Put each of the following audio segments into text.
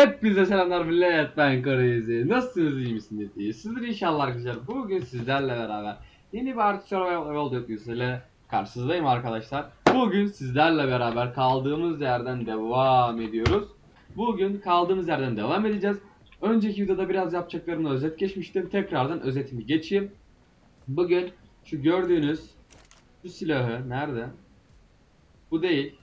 Hepinize selamlar millet ben Karayüzü. Nasılsınız iyi misiniz? İyisiniz inşallah arkadaşlar. Bugün sizlerle beraber yeni bir Ark Survival yapısıyla karşınızdayım arkadaşlar. Bugün sizlerle beraber kaldığımız yerden devam ediyoruz. Bugün kaldığımız yerden devam edeceğiz. Önceki videoda biraz yapacaklarımı özet geçmiştim. Tekrardan özetimi geçeyim. Bugün şu gördüğünüz şu silahı nerede? Bu değil.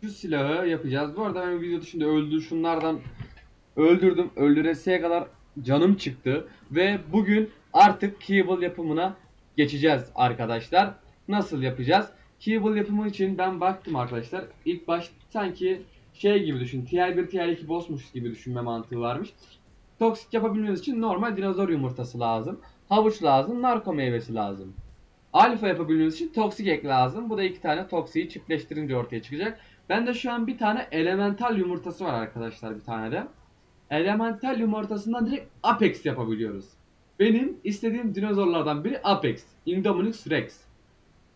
Şu silahı yapacağız. Bu arada ben video dışında öldü şunlardan öldürdüm. Öldüreseye kadar canım çıktı. Ve bugün artık Keeble yapımına geçeceğiz arkadaşlar. Nasıl yapacağız? Keeble yapımı için ben baktım arkadaşlar. İlk baş sanki şey gibi düşün. TR1 TR2 bossmuş gibi düşünme mantığı varmış. Toksik yapabilmeniz için normal dinozor yumurtası lazım. Havuç lazım. Narko meyvesi lazım. Alfa yapabilmeniz için toksik ek lazım. Bu da iki tane toksiği çiftleştirince ortaya çıkacak. Bende şu an bir tane elemental yumurtası var arkadaşlar bir tane de. Elemental yumurtasından direkt Apex yapabiliyoruz. Benim istediğim dinozorlardan biri Apex. Indominus Rex.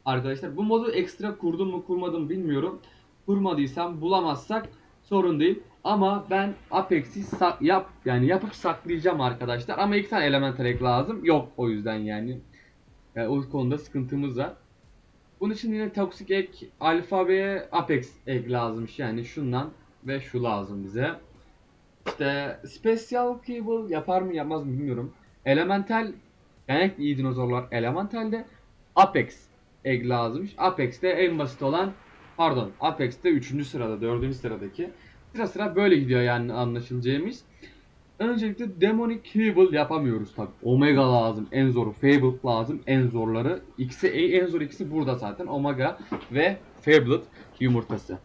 Arkadaşlar bu modu ekstra kurdum mu kurmadım bilmiyorum. Kurmadıysam bulamazsak sorun değil. Ama ben Apex'i yap yani yapıp saklayacağım arkadaşlar. Ama iki tane elemental ek lazım. Yok o yüzden yani. Yani o konuda sıkıntımız var. Bunun için yine toksik ek, alfa ve apex ek lazımmış. Yani şundan ve şu lazım bize. İşte special cable yapar mı yapmaz mı bilmiyorum. Elemental genellikle iyi dinozorlar elementalde apex ek lazımmış. Apex'te en basit olan pardon Apex'te 3. sırada 4. sıradaki. Sıra sıra böyle gidiyor yani anlaşılacağımız. Öncelikle Demonic Cable yapamıyoruz tabi. Omega lazım, en zoru. Fable lazım, en zorları. İkisi en zor ikisi burada zaten. Omega ve Fablet yumurtası.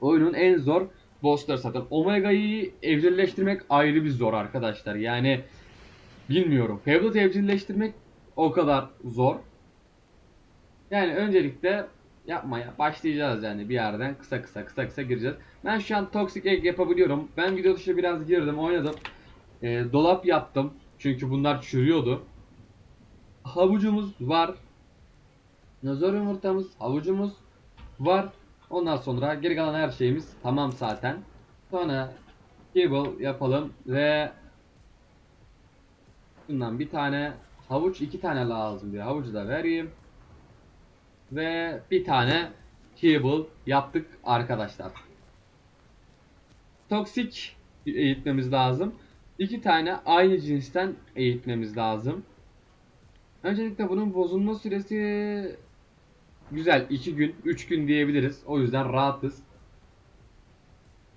Oyunun en zor bossları zaten. Omega'yı evcilleştirmek ayrı bir zor arkadaşlar. Yani bilmiyorum. Fablet evcilleştirmek o kadar zor. Yani öncelikle yapmaya başlayacağız yani bir yerden kısa kısa kısa kısa gireceğiz. Ben şu an toxic egg yapabiliyorum. Ben video dışı biraz girdim oynadım. Ee, dolap yaptım. Çünkü bunlar çürüyordu. Havucumuz var. Nazor yumurtamız, havucumuz var. Ondan sonra geri kalan her şeyimiz tamam zaten. Sonra cable yapalım ve bundan bir tane havuç iki tane lazım diyor. Havucu da vereyim. Ve bir tane cable yaptık arkadaşlar. Toksik eğitmemiz lazım. İki tane aynı cinsten eğitmemiz lazım. Öncelikle bunun bozulma süresi güzel. 2 gün, 3 gün diyebiliriz. O yüzden rahatız.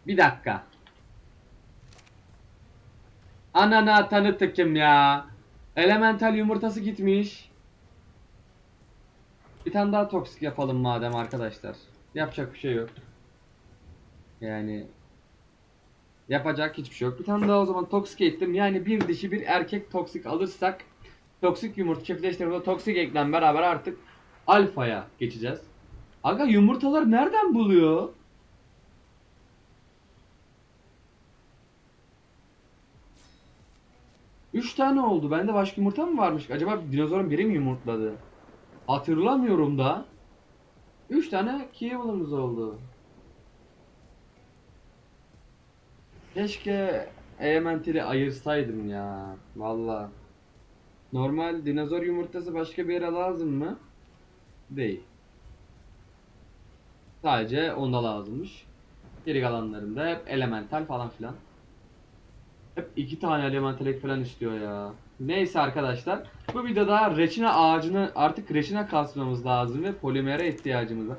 Bir dakika. Anana tanıtıkım ya. Elemental yumurtası gitmiş. Bir tane daha toksik yapalım madem arkadaşlar. Yapacak bir şey yok. Yani yapacak hiçbir şey yok. Bir tane daha o zaman toksik ettim. Yani bir dişi bir erkek toksik alırsak toksik yumurta çiftleştirmede toksik eklen beraber artık alfaya geçeceğiz. Aga yumurtaları nereden buluyor? Üç tane oldu. Bende başka yumurta mı varmış? Acaba dinozorun biri mi yumurtladı? Hatırlamıyorum da. 3 tane Keeble'ımız oldu. Keşke Elemental'i ayırsaydım ya. Valla. Normal dinozor yumurtası başka bir yere lazım mı? Değil. Sadece onda lazımmış. Geri kalanlarında hep elemental falan filan. Hep iki tane elemental falan istiyor ya. Neyse arkadaşlar. Bu videoda reçine ağacını artık reçine kasmamız lazım ve polimere ihtiyacımız var.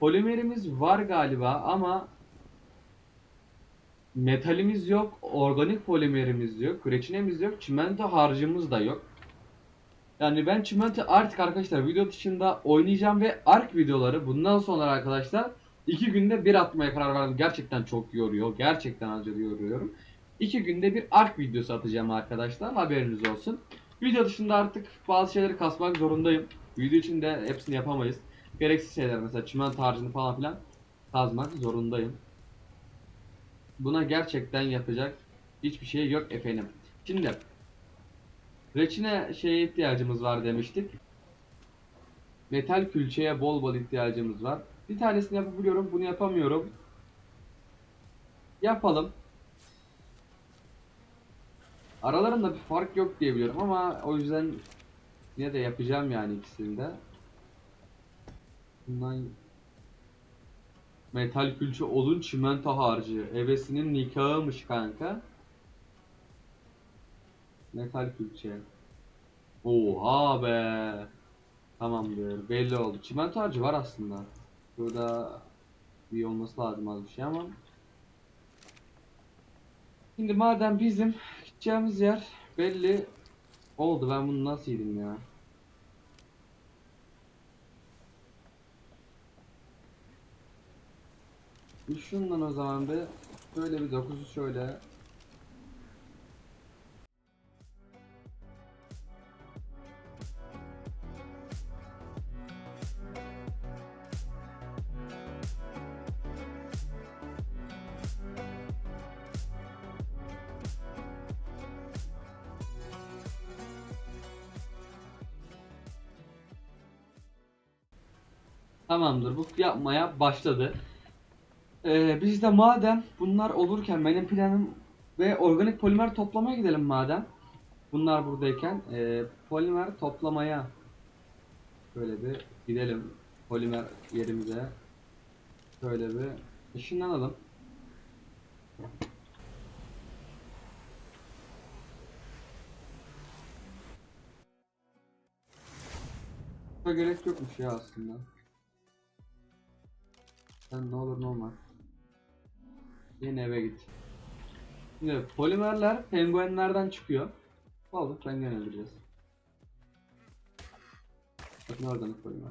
Polimerimiz var galiba ama metalimiz yok, organik polimerimiz yok, reçinemiz yok, çimento harcımız da yok. Yani ben çimento artık arkadaşlar video dışında oynayacağım ve ark videoları bundan sonra arkadaşlar iki günde bir atmaya karar verdim. Gerçekten çok yoruyor. Gerçekten acı yoruyorum. İki günde bir ark videosu atacağım arkadaşlar. Haberiniz olsun. Video dışında artık bazı şeyleri kasmak zorundayım. Video için de hepsini yapamayız. Gereksiz şeyler mesela çimento harcını falan filan kazmak zorundayım. Buna gerçekten yapacak hiçbir şey yok efendim. Şimdi reçine şeye ihtiyacımız var demiştik. Metal külçeye bol bol ihtiyacımız var. Bir tanesini yapabiliyorum, bunu yapamıyorum. Yapalım. Aralarında bir fark yok diye ama o yüzden yine de yapacağım yani ikisini de. Bundan metal külçe odun çimento harcı. Ebesinin nikahıymış kanka. Metal külçe. Oha be. Tamamdır. Belli oldu. Çimento harcı var aslında. Burada bir olması lazım az bir şey ama. Şimdi madem bizim gideceğimiz yer belli oldu. Ben bunu nasıl yedim ya? Şundan o zaman bir şöyle bir 9'u şöyle Tamamdır bu yapmaya başladı. Ee, biz de madem bunlar olurken benim planım ve organik polimer toplamaya gidelim madem. Bunlar buradayken ee, polimer toplamaya böyle bir gidelim polimer yerimize. Şöyle bir ışınlanalım. Gerek yokmuş ya aslında. Sen ne olur ne olmaz. Yine eve git. Şimdi polimerler penguenlerden çıkıyor. Balık penguen öldüreceğiz. Bakın organik polimer.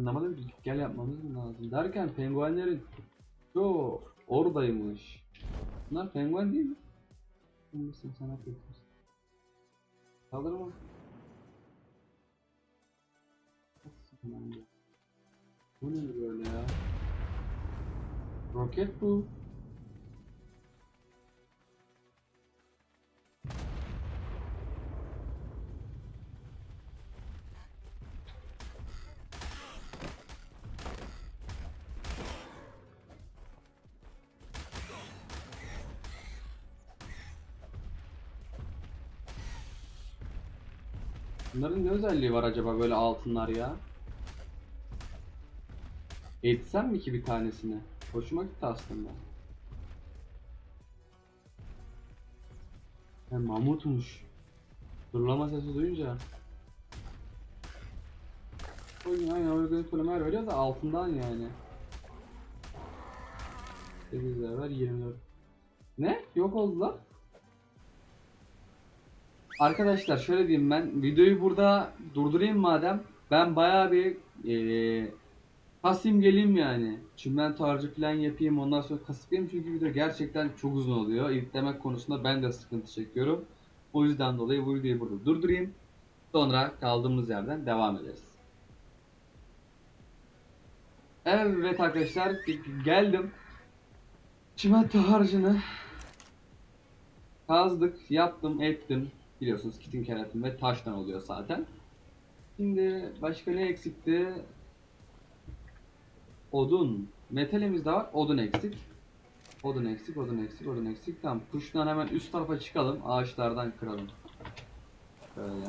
Anlamadım ki gel yapmamız mı lazım derken penguenlerin çoğu oradaymış. Bunlar penguen değil mi? Kimsin sen yapıyorsun? Kaldırma. Bu ne böyle ya? Roket bu. Bunların ne özelliği var acaba böyle altınlar ya? Etsem mi ki bir tanesini? Hoşuma gitti aslında. He mamutmuş. Durlama sesi duyunca. Oyun aynen organik polimer veriyor da altından yani. 8 ver 24. Ne? Yok oldular. Arkadaşlar şöyle diyeyim ben videoyu burada durdurayım madem. Ben bayağı bir eee kasayım geleyim yani. Çimento harcı falan yapayım ondan sonra kasıp geleyim çünkü video gerçekten çok uzun oluyor. İlklemek konusunda ben de sıkıntı çekiyorum. O yüzden dolayı bu videoyu burada durdurayım. Sonra kaldığımız yerden devam ederiz. Evet arkadaşlar geldim. Çimento harcını kazdık, yaptım, ettim. Biliyorsunuz kitin keratin ve taştan oluyor zaten. Şimdi başka ne eksikti? Odun. Metalimiz de var. Odun eksik. Odun eksik, odun eksik, odun eksik. Tamam. Kuştan hemen üst tarafa çıkalım. Ağaçlardan kıralım. Böyle.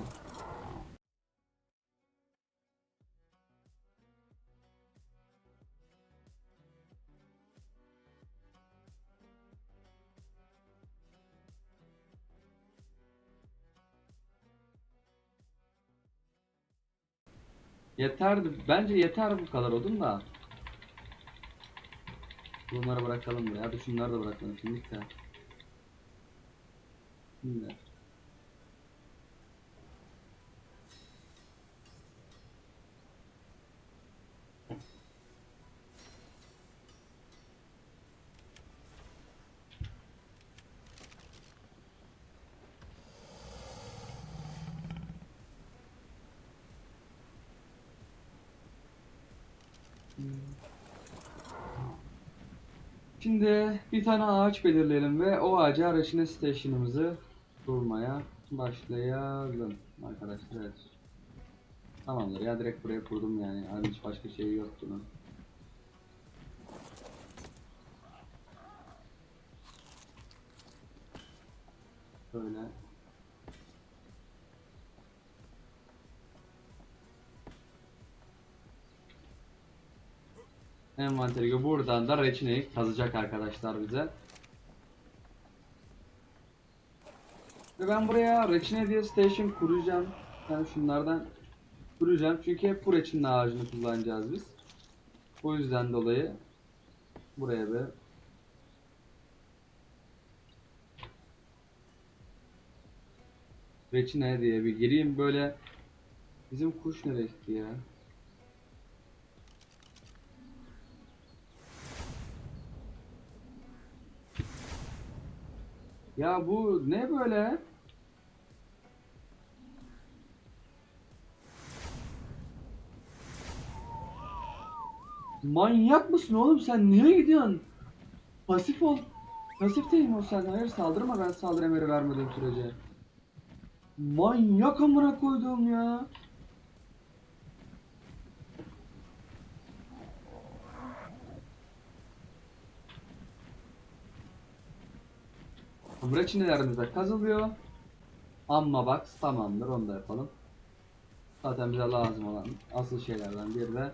Yeterdi. Bence yeter bu kadar odun da. Bunları bırakalım ya. Hadi şunları da bırakalım şimdi de. Şimdi. Şimdi bir tane ağaç belirleyelim ve o ağaca Reçine Station'ımızı kurmaya başlayalım arkadaşlar. Evet. Tamamdır ya direkt buraya kurdum yani. Hani hiç başka şey yok bunun. Böyle. Envanteri buradan da reçineyi kazacak arkadaşlar bize. Ve ben buraya reçine diye station kuracağım. Yani şunlardan kuracağım. Çünkü hep bu reçine ağacını kullanacağız biz. O yüzden dolayı buraya bir reçine diye bir gireyim böyle. Bizim kuş gitti ya? Ya bu ne böyle? Manyak mısın oğlum sen nereye gidiyorsun? Pasif ol. Pasif değil o sen? Hayır saldırma ben saldırı emri vermediğim sürece. Manyak amına koyduğum ya. Reçinelerimiz de kazılıyor. Amma box tamamdır onu da yapalım. Zaten bize lazım olan asıl şeylerden biri de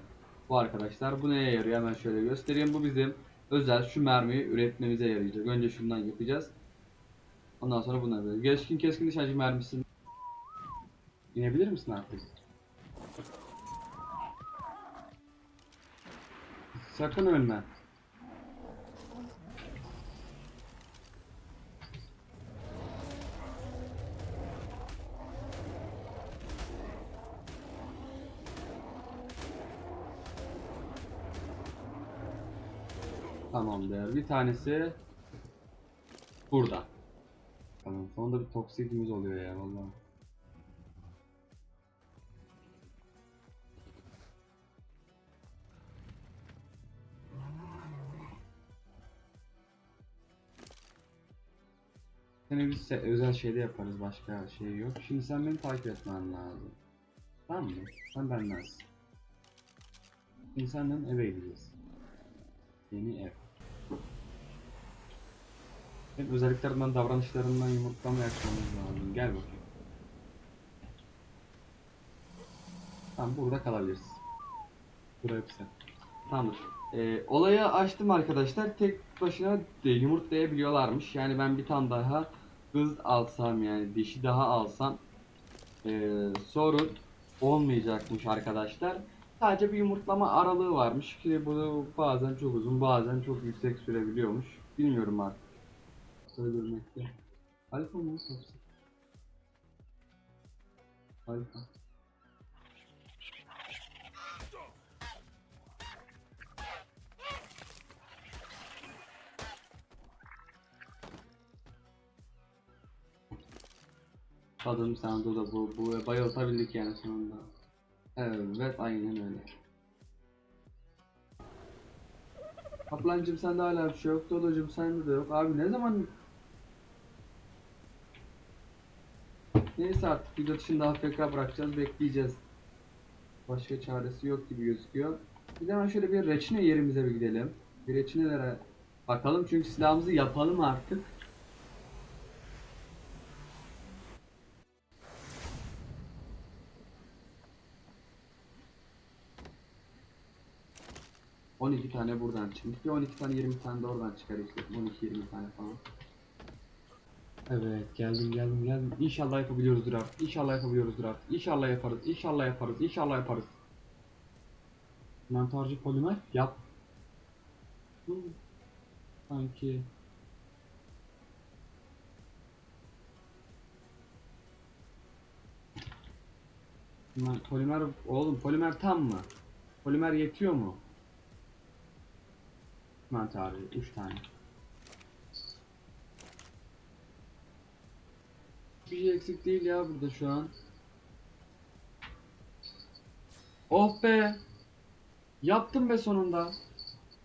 bu arkadaşlar. Bu neye yarıyor hemen şöyle göstereyim. Bu bizim özel şu mermiyi üretmemize yarayacak. Önce şundan yapacağız. Ondan sonra bunu yapacağız. Geçkin keskin nişancı mermisini İnebilir misin artık? Sakın ölme. Tamamdır. Bir tanesi burada. Tamam. Sonunda bir toksikimiz oluyor ya vallahi. Seni biz özel şeyde yaparız başka şey yok. Şimdi sen beni takip etmen lazım. Tamam mı? Sen bendensin. Senden eve gideceğiz. Yeni ev. Hep özelliklerinden, davranışlarından yumurtlama yapmamız lazım. Gel bakayım. Tamam burada kalabiliriz. Buraya hepsi. Tamamdır. Ee, olayı açtım arkadaşlar. Tek başına de yumurtlayabiliyorlarmış. Yani ben bir tane daha kız alsam yani dişi daha alsam ee, sorun olmayacakmış arkadaşlar. Sadece bir yumurtlama aralığı varmış ki bu bazen çok uzun bazen çok yüksek sürebiliyormuş. Bilmiyorum artık. Söylemekte. Alfa mı? Yoksa? Alfa. Tadım sandı da bu, bu bayıltabildik yani sonunda. Evet aynen öyle. Kaplancım sende hala bir şey yok. Dodocuğum sende de yok. Abi ne zaman... Neyse artık video dışında AFK bırakacağız. Bekleyeceğiz. Başka çaresi yok gibi gözüküyor. Bir hemen şöyle bir reçine yerimize bir gidelim. Bir reçinelere bakalım çünkü silahımızı yapalım artık. On iki tane buradan çıkmış. Bir 12 tane 20 tane de oradan çıkar işte. 12-20 tane falan. Evet geldim geldim geldim. İnşallah yapabiliyoruzdur artık. İnşallah yapabiliyoruzdur artık. İnşallah yaparız. İnşallah yaparız. İnşallah yaparız. Mantarcı polimer yap. Sanki Polimer oğlum polimer tam mı? Polimer yetiyor mu? Mantarı 3 tane. Bir şey eksik değil ya burada şu an. Oh be! Yaptım be sonunda.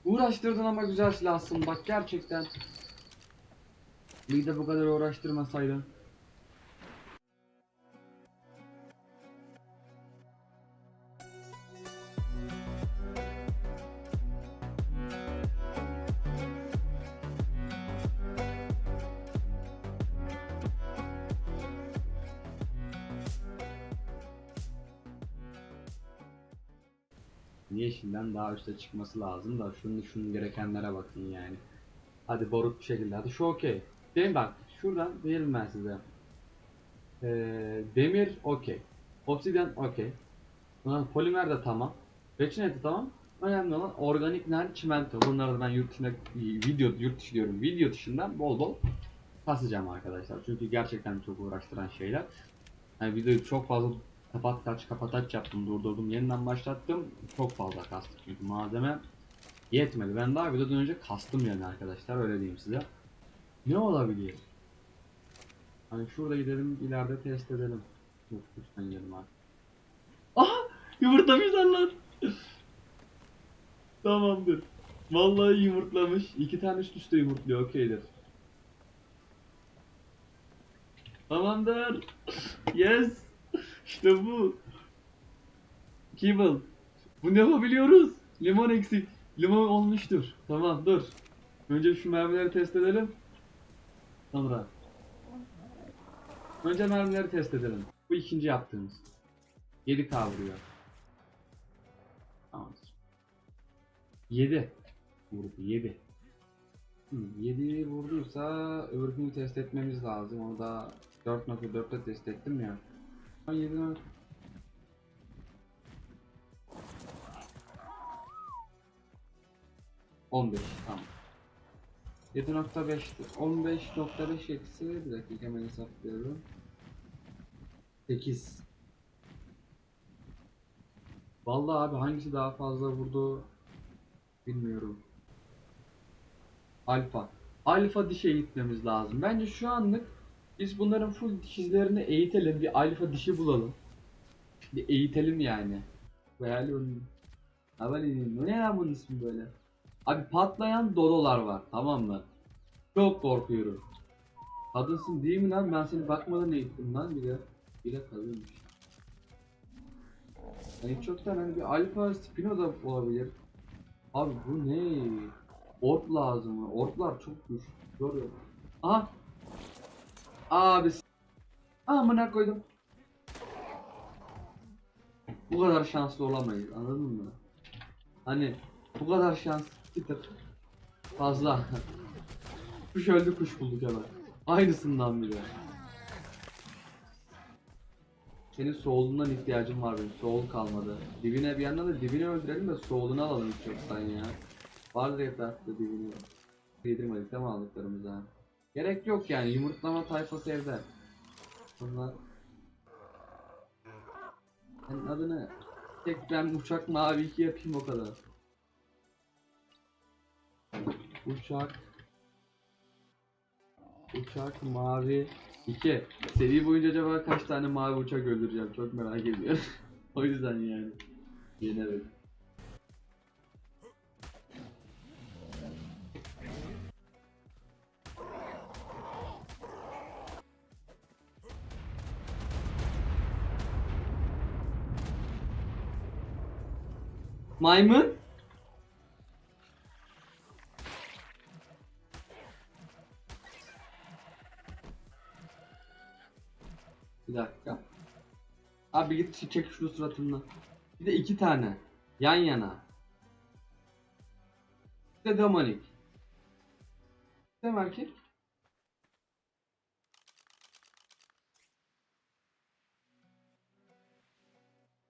Uğraştırdın ama güzel silahsın bak gerçekten. Bir de bu kadar uğraştırmasaydın. Yeşilden daha üste çıkması lazım da şunun şunun gerekenlere bakın yani. Hadi boruk bir şekilde. Hadi şu okey. Değil bak şuradan diyelim ben size. Ee, demir okey. Obsidian okey. Polimer de tamam. Reçineti tamam. Önemli olan organik ner çimento. Bunları ben yurt dışında video yurt dışı diyorum. Video dışından bol bol kasacağım arkadaşlar. Çünkü gerçekten çok uğraştıran şeyler. Yani videoyu çok fazla kapat kaç kapat aç yaptım durdurdum yeniden başlattım. Çok fazla kastım çünkü malzeme yetmedi. Ben daha videodan önce kastım yani arkadaşlar öyle diyeyim size. Ne olabilir? Hani şurada gidelim ileride test edelim. Yok lütfen gidelim abi. Aha! Yumurtlamışlar lan? Tamamdır. Vallahi yumurtlamış. İki tane üst üste yumurtluyor okeydir. Tamamdır. Yes işte bu. Kibble. Bunu yapabiliyoruz. Limon eksik. Limon olmuştur. Tamam dur. Önce şu mermileri test edelim. Sonra. Önce mermileri test edelim. Bu ikinci yaptığımız. 7 vuruyor. Tamamdır. 7. Vurdu 7. 7 vurduysa öbürkünü test etmemiz lazım. Onu da 4.4'te test ettim ya. 7 15 tamam. 7.5 15.5 eksi bir dakika hemen hesaplıyorum. 8 Vallahi abi hangisi daha fazla vurdu bilmiyorum. Alfa. Alfa dişe gitmemiz lazım. Bence şu anlık biz bunların full dişizlerini eğitelim. Bir alfa dişi bulalım. Bir eğitelim yani. Hayali onun. Havali ne ya bunun ismi böyle? Abi patlayan dodolar var tamam mı? Çok korkuyorum. Kadınsın değil mi lan? Ben seni bakmadan eğittim lan bile. Bile kadınmış. Yani çoktan hani bir alfa spino da olabilir. Abi bu ne? Ork lazım. Orklar çok güçlü. Görüyor. Aha Abi amına koydum. Bu kadar şanslı olamayız anladın mı? Hani bu kadar şans bir tık fazla. kuş öldü kuş bulduk hemen. Aynısından bile. Senin soğulundan ihtiyacım var benim. Soğul kalmadı. Dibine bir yandan da dibini öldürelim de soğulunu alalım hiç yoksan ya. Vardır etrafta dibini. Yedirmedik değil mi aldıklarımıza? Gerek yok yani yumurtlama tayfası evde. Bunlar Senin adını tek ben uçak mavi 2 yapayım o kadar. Uçak Uçak mavi 2 Seri boyunca acaba kaç tane mavi uçak öldüreceğim çok merak ediyorum. o yüzden yani. Yenerek. Maymun? Bir dakika. Abi git çek şunu suratından. Bir de iki tane. Yan yana. Bir de Dominik. Değil mi erkek?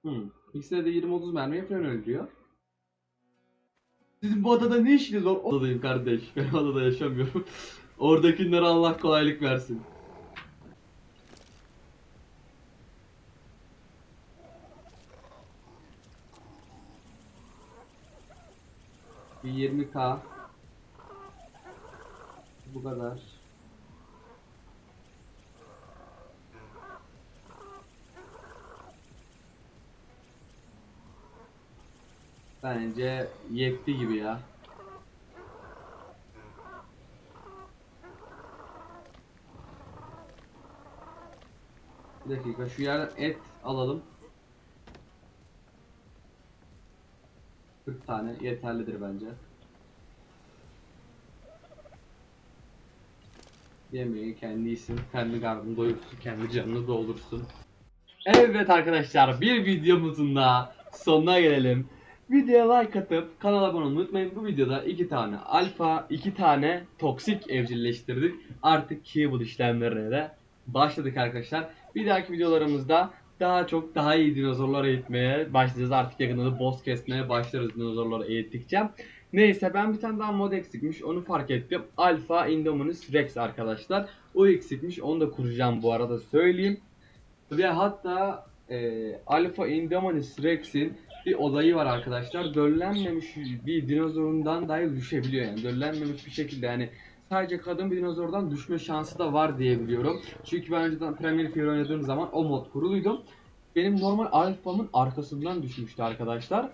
Hmm. İkisine de 20-30 mermiye falan öldürüyor. Sizin bu adada ne işiniz var? Odadayım kardeş. Ben odada yaşamıyorum. Oradakilere Allah kolaylık versin. Bir 20k. Bu kadar. Bence yetti gibi ya. Bir dakika şu yerden et alalım. 40 tane yeterlidir bence. Yemeği kendi yesin, kendi karnını doyursun, kendi canını doldursun. Evet arkadaşlar bir videomuzun daha sonuna gelelim. Videoya like atıp kanala abone olmayı unutmayın. Bu videoda iki tane alfa, iki tane toksik evcilleştirdik. Artık Cable işlemlerine de başladık arkadaşlar. Bir dahaki videolarımızda daha çok daha iyi dinozorlar eğitmeye başlayacağız. Artık yakında da boss kesmeye başlarız dinozorları eğittikçe. Neyse ben bir tane daha mod eksikmiş onu fark ettim. Alpha Indominus Rex arkadaşlar. O eksikmiş onu da kuracağım bu arada söyleyeyim. Ve hatta e, Alpha Indominus Rex'in bir olayı var arkadaşlar. Döllenmemiş bir dinozorundan dahi düşebiliyor yani. Döllenmemiş bir şekilde yani sadece kadın bir dinozordan düşme şansı da var diye biliyorum. Çünkü ben önceden Premier Fear oynadığım zaman o mod kuruluydum. Benim normal Alpha'mın arkasından düşmüştü arkadaşlar.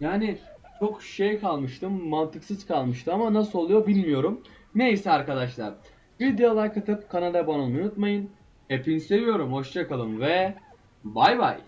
Yani çok şey kalmıştım, mantıksız kalmıştı ama nasıl oluyor bilmiyorum. Neyse arkadaşlar. Videoya like atıp kanala abone olmayı unutmayın. Hepinizi seviyorum. Hoşçakalın ve bay bay.